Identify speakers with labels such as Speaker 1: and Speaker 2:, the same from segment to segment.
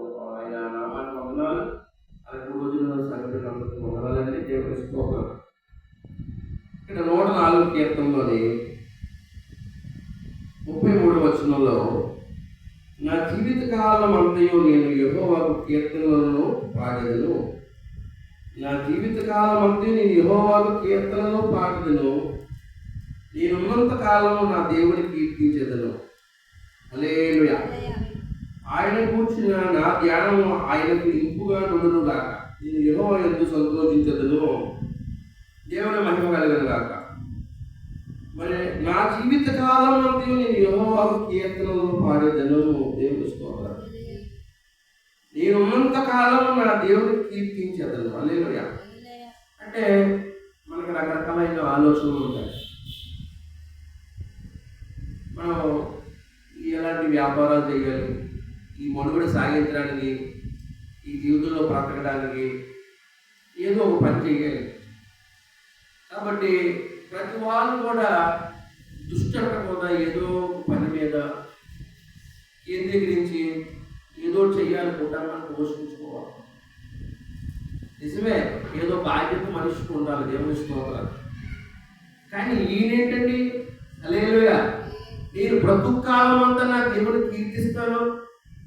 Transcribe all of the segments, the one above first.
Speaker 1: ఆయన నామాన్ని వందనాలు ఆయన రోజున సంగతులందరికీ వందనాలండి దేవుని స్తోత్రం ఇక్కడ నూట నాలుగు కీర్తనలోని ముప్పై మూడు వచనంలో నా జీవిత కాలం అంతయు నేను యహోవాకు కీర్తనలను పాడేదను. నా జీవిత కాలం అంతయు నేను యహోవాకు కీర్తనలను పాడేదను. నేనున్నంత కాలము నా దేవుని కీర్తించేదను. అలేలుయా ఆయన కూర్చున్న నా ధ్యానం ఆయనకు ఇంపుగా నుండును గాక నేను ఏదో ఎందు సంతోషించదును. దేవుని మహిమ కలగను గాక. మరి నా జీవిత కాలం అంతా నేను యెహోవాకు కీర్తనలు పాడేదను. దేవుడు స్తోత్రాలు నేను ఉన్నంత కాలం నా దేవుని కీర్తించేదను. హల్లెలూయా. అంటే మనకు రకరకాలైన ఆలోచనలు ఉంటాయి మనం ఎలాంటి వ్యాపారాలు చేయాలి ఈ మనుగడ సాగించడానికి ఈ జీవితంలో బ్రతకడానికి ఏదో ఒక పని చేయాలి కాబట్టి ప్రతి వాళ్ళు కూడా దుష్టత కూడా ఏదో పని మీద కేంద్రీకరించి ఏదో చెయ్యాలి కుటుంబాన్ని పోషించుకోవాలి నిజమే ఏదో బాధ్యత మనిషికి ఉండాలి దేవుని స్తోత్రాలు. కానీ ఈయనేంటండి? అలేలుయా నేను బ్రతుకు కాలం అంతా నా దేవుని కీర్తిస్తాను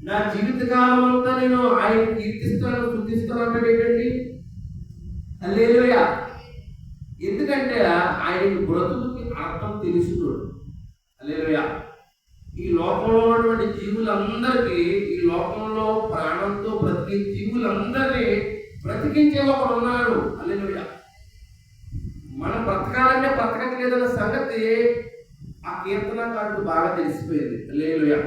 Speaker 1: నా జీవితకాలం అంతా నేను ఆయన కీర్తిస్తాను స్థుతిస్తాను అంటాడు ఏంటండి? అలేలుయా ఎందుకంటే ఆయన బ్రతుకుకి అర్థం తెలుసుకున్నాడు అలేలుయా ఈ లోకంలో ఉన్నటువంటి జీవులందరికీ ఈ లోకంలో ప్రాణంతో బ్రతికి జీవులందరినీ బ్రతికించే ఒకడు ఉన్నాడు. అల్లెలుయా మనం బ్రతకాలంటే బ్రతకట్లేదన్న సంగతి ఆ కీర్తనకారుడు బాగా తెలిసిపోయింది. అల్లెలుయా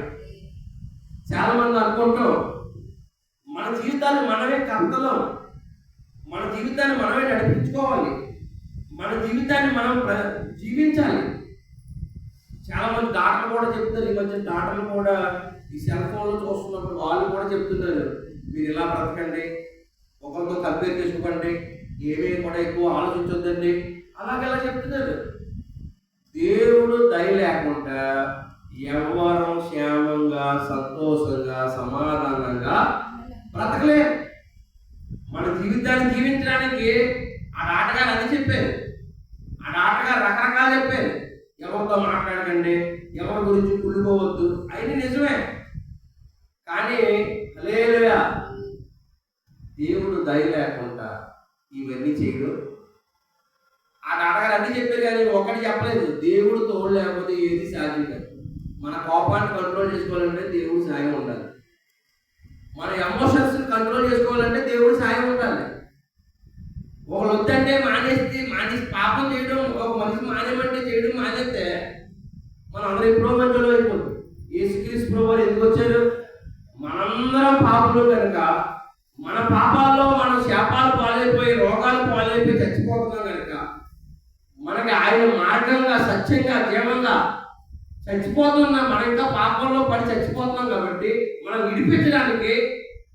Speaker 1: చాలా మంది అనుకుంటాం మన జీవితాన్ని మనమే కర్తలం మన జీవితాన్ని మనమే నడిపించుకోవాలి. మన జీవితాన్ని మనం ప్ర- జీవించాలి. చాలా మంది డాక్టర్లు కూడా చెప్తారు ఈ మధ్య డాక్టర్లు కూడా ఈ సెల్ ఫోన్లో చూస్తున్నప్పుడు వాళ్ళు కూడా చెప్తున్నారు మీరు ఇలా బ్రతకండి ఒకరితో కంపేర్ చేసుకోకండి ఏమీ కూడా ఎక్కువ ఆలోచించొద్దండి. అలాగెలా చెప్తున్నారు. దేవుడు దయ లేకుండా ఎవరం క్షేమంగా సంతోషంగా సమాధానంగా బ్రతకలే. మన జీవితాన్ని జీవించడానికి ఆ డాక్టర్ అది చెప్పారు. ఆ డాక్టర్ రకరకాలు చెప్పారు. ఎవరితో మాట్లాడకండి ఎవరి గురించి కుళ్ళుకోవద్దు. అయినా నిజమే. కానీ హల్లెలూయా. దేవుడు దయ లేకుండా ఇవన్నీ చేయడు. ఆ డాక్టర్ అన్ని చెప్పారు కానీ ఒకటి చెప్పలేదు. దేవుడు తోడు లేకపోతే ఏది సాధ్యం కాదు. మన కోపాన్ని కంట్రోల్ చేసుకోవాలంటే దేవుడు సాయం ఉండాలి మన ఎమోషన్స్ కంట్రోల్ చేసుకోవాలంటే దేవుడు సాయం ఉండాలి ఒకళ్ళు వద్దంటే మానేస్తే మానేసి పాపం చేయడం ఒక మనిషి మానేమంటే చేయడం మానేస్తే మనం అందరం ఎప్పుడో మంచిలో అయిపోతుంది యేసుక్రీస్తు ప్రభు వారు ఎందుకు వచ్చారు మనందరం పాపలు కనుక మన పాపాల్లో మనం శాపాలు పాలైపోయి రోగాలు పాలైపోయి చచ్చిపోతున్నాం కనుక మనకి ఆయన మార్గంగా సత్యంగా జీవంగా చచ్చిపోతున్నా మనం ఇంకా పాపంలో పడి చచ్చిపోతున్నాం కాబట్టి మనం విడిపించడానికి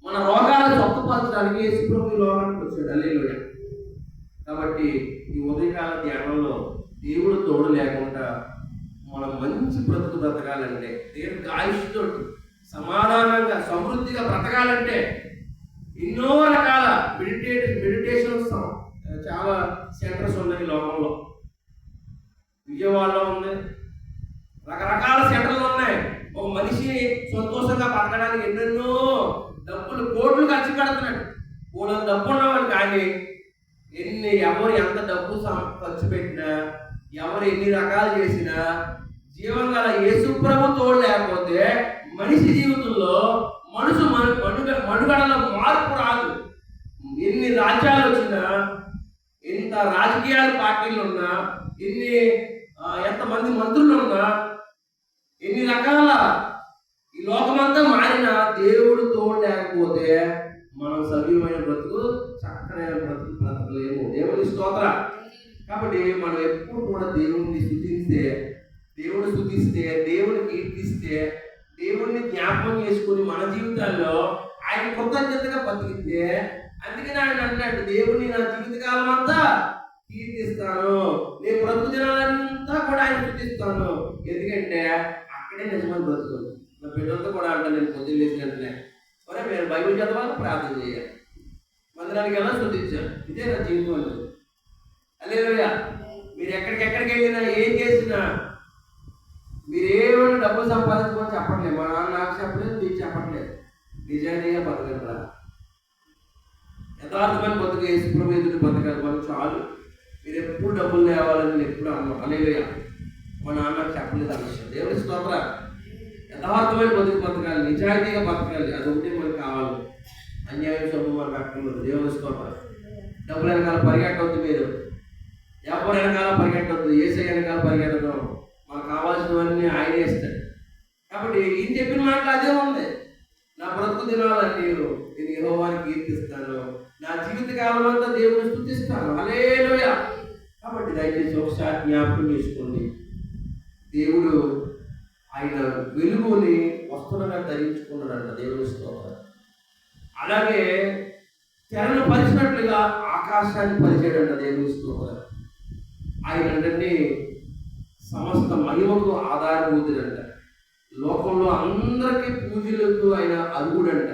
Speaker 1: మన రోగాలను స్వస్థపరచడానికి యేసుప్రభు లోకానికి వచ్చాడు. అల్లెలుయ్య కాబట్టి ఈ ఉదయకాల ధ్యానంలో దేవుడు తోడు లేకుండా మనం మంచి బ్రతుకు బ్రతకాలంటే దీర్ఘ ఆయుష్తో సమాధానంగా సమృద్ధిగా బ్రతకాలంటే ఎన్నో రకాల మెడిటేట్ మెడిటేషన్ చాలా సెంటర్స్ ఉన్నాయి లోకంలో. విజయవాడలో ఉన్నాయి రకరకాల సెంటర్లు ఉన్నాయి. ఒక మనిషి సంతోషంగా బతకడానికి ఎన్నెన్నో డబ్బులు కోట్లు ఖర్చు పెడుతున్నాడు. మూడు డబ్బు ఉన్నవాడు కానీ ఎన్ని ఎవరు ఎంత డబ్బు ఖర్చు పెట్టినా ఎవరు ఎన్ని రకాలు చేసినా జీవం గల యేసుప్రభు తోడు లేకపోతే మనిషి జీవితంలో మనుషు మను- మనుగ మనుగడలో మార్పు రాదు. ఎన్ని రాజ్యాలు వచ్చినా ఎంత రాజకీయాల పార్టీలు ఉన్నా ఎన్ని ఎంతమంది మంత్రులు ఉన్నా ఎన్ని రకాల? ఈ లోకమంతా మారిన దేవుడు తోడు లేకపోతే మనం సవ్యమైన బ్రతుకు చక్కనైన బ్రతుకు బ్రతకలేము. దేవుని స్తోత్ర. కాబట్టి మనం ఎప్పుడు కూడా దేవుడిని స్థుతిస్తే దేవుడు స్థుతిస్తే దేవుని కీర్తిస్తే దేవుడిని జ్ఞాపకం చేసుకుని మన జీవితాల్లో ఆయన కృతజ్ఞతగా బతికితే అందుకని ఆయన అంటాడు దేవుడిని నా జీవితకాలం అంతా కీర్తిస్తాను. నేను బ్రతుకు దినాలంతా కూడా ఆయన కీర్తిస్తాను ఎందుకంటే అక్కడే నిజమైన బతుకు నా బిడ్డలతో కూడా అంటాను నేను పొద్దున్న లేచిన వెంటనే ఒరే నేను బైబిల్ చదవాలి ప్రార్థన చేయాలి. మందిరానికి ఎలా శుద్ధించాలి ఇదే నా జీవితం అంటే అలేలుయ్య మీరు ఎక్కడికెక్కడికి వెళ్ళినా ఏం చేసినా మీరు ఏమైనా డబ్బు సంపాదించుకొని చెప్పట్లేదు. మా నాన్న నాకు చెప్పలేదు మీకు చెప్పట్లేదు. నిజాయితీగా బతకరా యథార్థమైన బతుకు వేసి ప్రభు ఎదుటి బతకాలి మనకు చాలు. మీరు ఎప్పుడు డబ్బులు తేవాలని ఎప్పుడు అన్నాం. అలేలుయ్య మా నాన్న చెప్పలేదు అన్న విషయం. దేవుడి స్తోత్ర. యథార్థమైన బతుకు బతకాలి నిజాయితీగా బతకాలి. అది ఒకటే మనకు కావాలి. అన్యాయం సొమ్ము మనకు అక్కర్లేదు దేవుడి స్తోత్ర. డబ్బులు వెనకాల పరిగెట్టవద్దు మీరు. ఎవరు వెనకాల పరిగెట్టవద్దు ఏసై వెనకాల పరిగెట్టడం. మాకు కావాల్సినవన్నీ ఆయనే ఇస్తాడు. కాబట్టి ఈయన చెప్పిన మాటలు అదే ఉంది. నా బ్రతుకు దినాలని నేను నేను యెహోవాని కీర్తిస్తాను. నా జీవిత కాలం అంతా దేవుని స్థుతిస్తాను. అలేలోయ కాబట్టి దయచేసి ఒకసారి జ్ఞాపకం చేసుకోండి. దేవుడు ఆయన వెలుగుని వస్త్రంగా ధరించుకున్నాడంట దేవుని స్తోత్రం. అలాగే తెరను పరిచినట్లుగా ఆకాశాన్ని పరిచేయడంట దేవుని స్తోత్రం. ఆయన అంటే సమస్త మహిమకు ఆధారభూతుడంట. లోకంలో అందరికీ పూజలకు ఆయన అరుగుడంట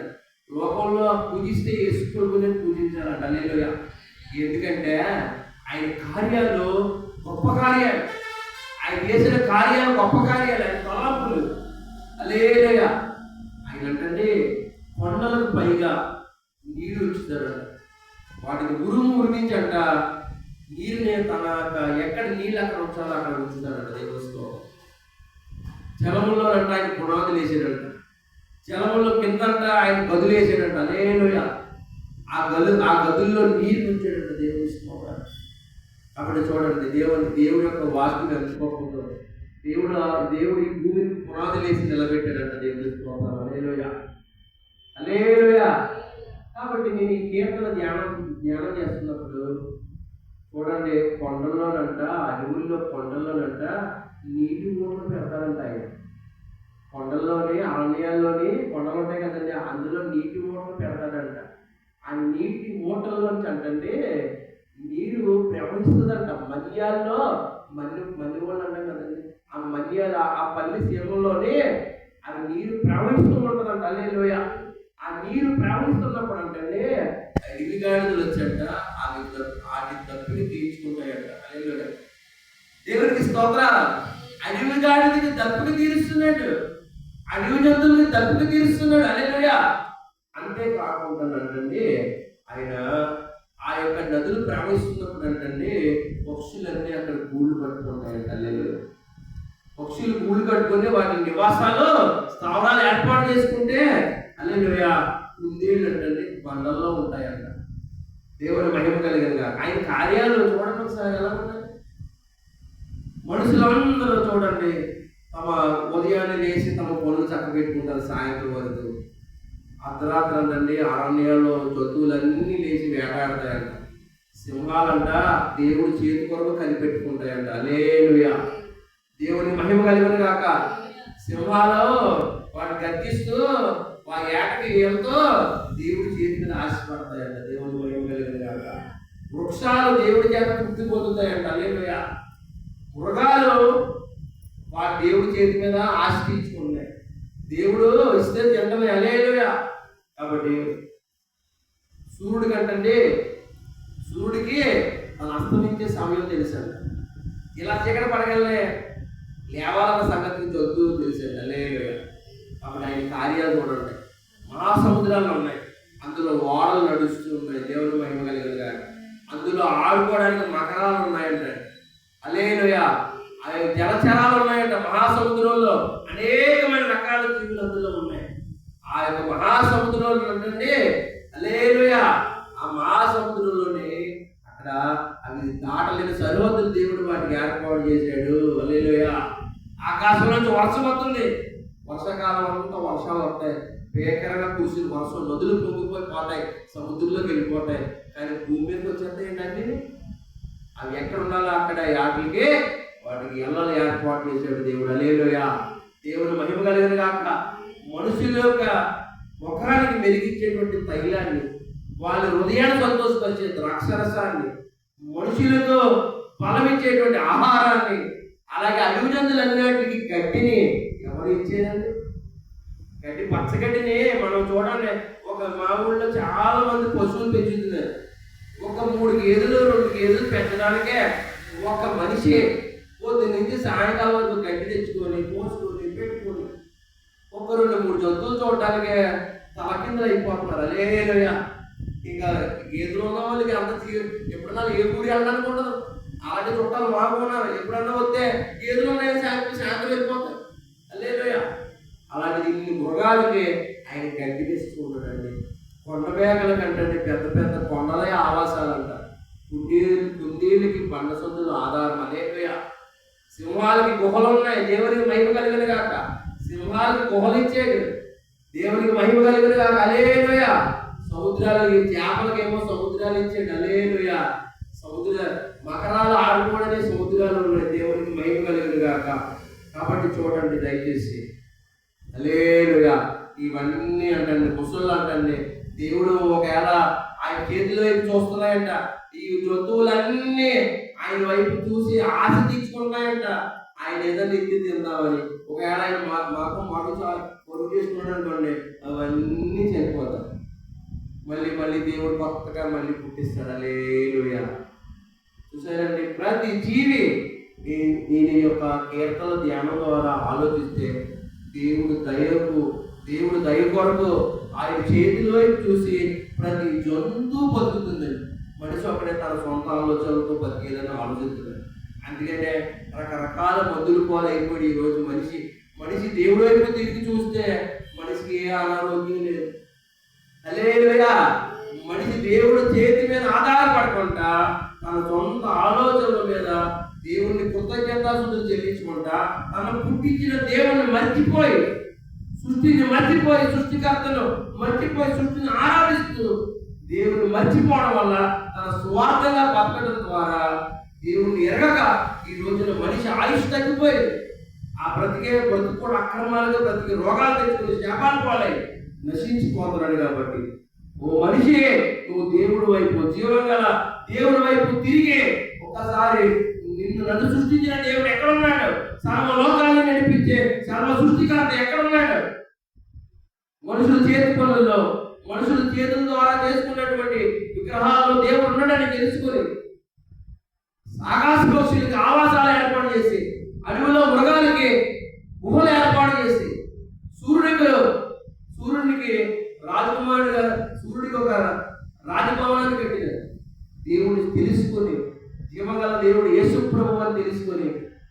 Speaker 1: లోకంలో పూజిస్తే యేసుప్రభునే పూజించాలంట. నేను ఎందుకంటే ఆయన కార్యాలు గొప్ప కార్యాలు. ఆయన చేసిన కార్యాలు గొప్ప కార్యాలు ఆయన తలాపులు. అలేగా ఆయన అంటే కొండలకు పైగా నీరు ఉంచుతాడంట వాటిని ఉరుము ఉరిమించంట. నీరుని తన ఎక్కడ నీళ్ళు అక్కడ ఉంచాలో అక్కడ ఉంచుతాడంట దేవస్థో జలముల్లో అంట ఆయన పునాదులు వేసాడంట. జలముల్లో కిందంట ఆయన గదులు వేసాడంట. అలేలుయ ఆ గదు ఆ గదుల్లో నీరు ఉంచాడు అక్కడ చూడండి దేవుని దేవుడి యొక్క వాక్యం ఎంచుకోకుండా దేవుడు దేవుడి భూమిని పునాది వేసి నిలబెట్టాడంట దేవుని స్తోత్రం అలేలుయ అలేలుయ కాబట్టి నేను ఈ కీర్తన ధ్యానం ధ్యానం చేస్తున్నప్పుడు చూడండి కొండల్లోనంట అడవుల్లో కొండల్లోనంట నీటి మూటలు పెడతారంట ఆయన. కొండల్లోని అరణ్యాల్లోని కొండలు ఉంటాయి కదండి అందులో నీటి మూటలు పెడతాడంట ఆ నీటి మూటల్లోంచి అంటే నీరు ప్రవహిస్తుందంట. మన్యాల్లో మన్ని మన్ని వాళ్ళు అంటాం కదండి. ఆ మన్యాల ఆ పల్లి సీమంలోనే ఆ నీరు ప్రవహిస్తూ ఉంటుందంట. అల్లేలోయ ఆ నీరు ప్రవహిస్తున్నప్పుడు అంటే ఇలిగాడిదలు వచ్చంట అవి వాటి తప్పిని తీర్చుకుంటాయంట. అల్లేలోయ దేవుడికి స్తోత్ర అడవి గాడికి దప్పుకు తీరుస్తున్నాడు. అడవి జంతువులకి దప్పుకు తీరుస్తున్నాడు. అంతే అంతేకాకుండా అంటండి ఆయన ఆ యొక్క నదులు ప్రవహిస్తున్నప్పుడు ఏంటంటే పక్షులన్నీ అక్కడ గూళ్ళు కట్టుకుంటాయంట అల్లెలు పక్షులు గూళ్ళు కట్టుకుని వాటి నివాసాలు స్థావరాలు ఏర్పాటు చేసుకుంటే అల్లెలుయ కుందేళ్ళు అంటండి బండల్లో ఉంటాయంట. దేవుని మహిమ కలిగినగా ఆయన కార్యాలు చూడండి ఒకసారి ఎలా ఉన్నాయి? మనుషులందరూ చూడండి తమ ఉదయాన్నే లేచి తమ పనులు చక్కబెట్టుకుంటారు సాయంత్రం వరకు. అర్ధరాత్రి అండి అరణ్యాల్లో జంతువులన్నీ లేచి వేటాడతాయంట. సింహాలంట దేవుడు చేతి కొరకు కనిపెట్టుకుంటాయంట. అలేలుయా దేవుని మహిమ కలిగిన కాక సింహాలు వాడు గర్జిస్తూ వారి ఏటకి వెళ్తూ దేవుడి చేతి మీద ఆశపడతాయంట దేవుని మహిమ కలిగిన కాక వృక్షాలు దేవుడి చేత తృప్తి పొందుతాయంట అలేలుయా మృగాలు వారి దేవుడి చేతి మీద ఆశ తీర్చుకున్నాయి దేవుడు ఇస్తే తింటమే అలేలుయా కాబట్టి సూర్యుడి కంటండి సూర్యుడికి తను అస్తమించే సమయం తెలుసండి. ఇలా చీకటి పడగలనే లేవాలన్న సంగతి వద్దు తెలిసాడు. అలేలుయా కాబట్టి ఆయన కార్యాలు చూడండి. మహాసముద్రాలు ఉన్నాయి. అందులో ఓడలు నడుస్తూ ఉన్నాయి. దేవుడు మహిమ కలిగిన అందులో ఆడుకోవడానికి మకరాలు ఉన్నాయంటే అలేలుయ జలచరాలు ఉన్నాయంట మహాసముద్రంలో అనేకమైన రకాల జీవులు అందులో ఉన్నాయి ఆ యొక్క మహాసముద్రంలో నుండి అలేలుయ ఆ మహాసముద్రంలోనే అక్కడ అవి దాటలేని సరిహద్దులు దేవుడు వాటికి ఏర్పాటు చేశాడు. అలేలుయ ఆకాశం నుంచి వర్షం వస్తుంది. వర్షాకాలం అంతా వర్షాలు వస్తాయి. భీకరంగా కురిసిన వర్షం నదులు పొంగిపోయి పోతాయి. సముద్రంలోకి వెళ్ళిపోతాయి. కానీ భూమి మీదకి వచ్చేస్తే ఏంటంటే అవి ఎక్కడ ఉండాలో అక్కడ వాటికి వాటికి ఎల్లలు ఏర్పాటు చేశాడు దేవుడు. అలేలోయ దేవుడు మహిమ కలిగిన కాక మనుషుల యొక్క ముఖానికి మెరిగించేటువంటి తైలాన్ని వాళ్ళ హృదయాన్ని సంతోషపరిచే ద్రాక్షరసాన్ని మనుషులతో బలమిచ్చేటువంటి ఆహారాన్ని అలాగే అభివృద్ధులన్నిటికీ గడ్డిని ఎవరు ఇచ్చేదండి? గడ్డి పచ్చగడ్డిని మనం చూడండి ఒక మా ఊళ్ళో చాలా మంది పశువులు పెంచుతున్నారు. ఒక మూడు గేదెలు రెండు గేదెలు పెంచడానికే ఒక మనిషి పొద్దు నుంచి సాయంకాలం వరకు గడ్డి తెచ్చుకొని పోసుకొని పెట్టుకొని రెండు మూడు జంతువులు చూడటానికి తల కింద అయిపోతున్నారు అలేలుయ్య ఇంకా గేదెలు ఉన్న వాళ్ళకి అంత తీ- ఎప్పుడన్నా ఏ ఊరి వెళ్ళడానికి ఉండదు. అలాంటి చుట్టాలు బాగున్నారు ఎప్పుడన్నా వస్తే గేదెలు శాంతి శాంతి వెళ్ళిపోతారు. అలేలుయ్య అలాంటి ఇన్ని మృగాలకి ఆయన గడ్డి తెచ్చుకుంటాడండి. కొండ బేగల కంటే పెద్ద పెద్ద కొండలే ఆవాసాలంట కుండీలు కుండీలకి బండ సొంతులు ఆధారం. అలేలుయ్య సింహాలకి గుహలు ఉన్నాయి. దేవునికి మహిమ కలిగిన కాక. సింహాలకు గుహలు దేవునికి మహిమ కలిగిన కాక సముద్రాలు ఈ చేపలకేమో సముద్రాలు ఇచ్చేది. అలేనుయ సముద్ర మకరాలు ఆడుకోవడమే సముద్రాలు ఉన్నాయి దేవునికి మహిమ కలిగిన కాక కాబట్టి చూడండి దయచేసి. అలేనుయ ఇవన్నీ అంటండి ముసళ్ళు అంటండి. దేవుడు ఒకవేళ ఆయన చేతిలో వైపు చూస్తున్నాయంట ఈ జంతువులన్నీ ఆయన వైపు చూసి ఆశ తీర్చుకుంటాయంట. ఆయన ఏదైనా ఎత్తి తిందామని. ఒకవేళ ఆయన మా మాకు మాకు చాలా పొరుగు చేసుకున్నాడు అనుకోండి అవన్నీ చనిపోతాం. మళ్ళీ మళ్ళీ దేవుడు కొత్తగా మళ్ళీ పుట్టిస్తాడు? అలేలుయ చూసారండి? ప్రతి జీవి దీని యొక్క కీర్తన ధ్యానం ద్వారా ఆలోచిస్తే దేవుడు దయకు దేవుడు దయ కొరకు ఆయన చేతిలో చూసి ప్రతి జంతువు బతుకుతుందండి. మనిషి ఒకటే తన సొంత ఆలోచనలతో బతికేదని ఆలోచిస్తుంది అందుకనే రకరకాల మందులు పాలైపోయి ఈ రోజు మనిషి. మనిషి దేవుడి వైపు తిరిగి చూస్తే మనిషికి ఏ అనారోగ్యం లేదు. అలేలుయా మనిషి దేవుడు చేతి మీద ఆధారపడకుండా తన సొంత ఆలోచనల మీద దేవుణ్ణి కృతజ్ఞతాసులు చెల్లించుకుంటా తను పుట్టించిన దేవుణ్ణి మర్చిపోయి సృష్టిని మర్చిపోయి సృష్టికర్తను మర్చిపోయి సృష్టిని ఆరాధిస్తూ దేవుని మర్చిపోవడం వల్ల తన స్వార్థంగా బతకడం ద్వారా దేవుణ్ణి ఎరగక ఈ రోజున మనిషి ఆయుష్ తగ్గిపోయింది. ఆ బ్రతికే బ్రతుకు కూడా అక్రమాలుగా బ్రతికి రోగాలు తెచ్చుకుని శాపాలు పాలై నశించిపోతున్నాడు కాబట్టి. ఓ మనిషి నువ్వు దేవుడి వైపు జీవం గల దేవుడి వైపు తిరిగి ఒకసారి నిన్ను నన్ను సృష్టించిన దేవుడు ఎక్కడ ఉన్నాడు సర్వ లోకాన్ని నడిపించే సర్వ సృష్టికర్త ఎక్కడ ఉన్నాడు మనుషుల చేతి పనుల్లో మనుషుల చేతుల ద్వారా చేసుకున్నటువంటి విగ్రహాల్లో దేవుడు ఉన్నాడని తెలుసుకొని ఆకాశ పక్షులకి ఆవాసాలు ఏర్పాటు చేసి అడవిలో మృగాలకి గుహలు ఏర్పాటు చేసి సూర్యుడికి సూర్యునికి రాజకుమారుడిగా సూర్యుడికి ఒక రాజభవనాన్ని కట్టినారు. దేవుడిని తెలుసుకొని జీవగల దేవుడు యేసు ప్రభు అని తెలుసుకొని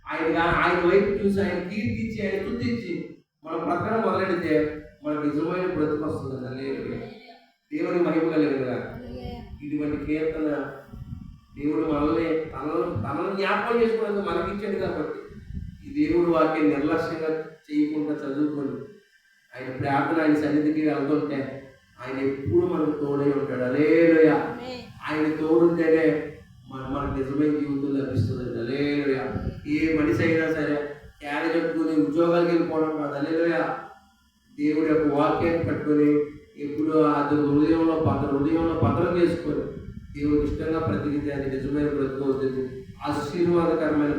Speaker 1: ఆయన ఆయన వైపు చూసి ఆయన కీర్తించి ఆయన తుద్దించి మనం ప్రక్కన మొదలెడితే మనకు నిజమైన బ్రతుకు వస్తుంది. దేవుని మహిమ కలిగిన ఇటువంటి కీర్తన దేవుడు మనల్ని తనను తనను జ్ఞాపకం చేసుకోవడానికి మనకి ఇచ్చాడు కాబట్టి. ఈ దేవుడు వాక్యం నిర్లక్ష్యంగా చేయకుండా చదువుకొని ఆయన ప్రార్థన ఆయన సన్నిధికి వెళ్తుంటే ఆయన ఎప్పుడు మనకు తోడై ఉంటాడు. అలేలుయ ఆయన తోడుంటేనే మన మనకు నిజమైన జీవితం ఆశీర్వాదకరమైన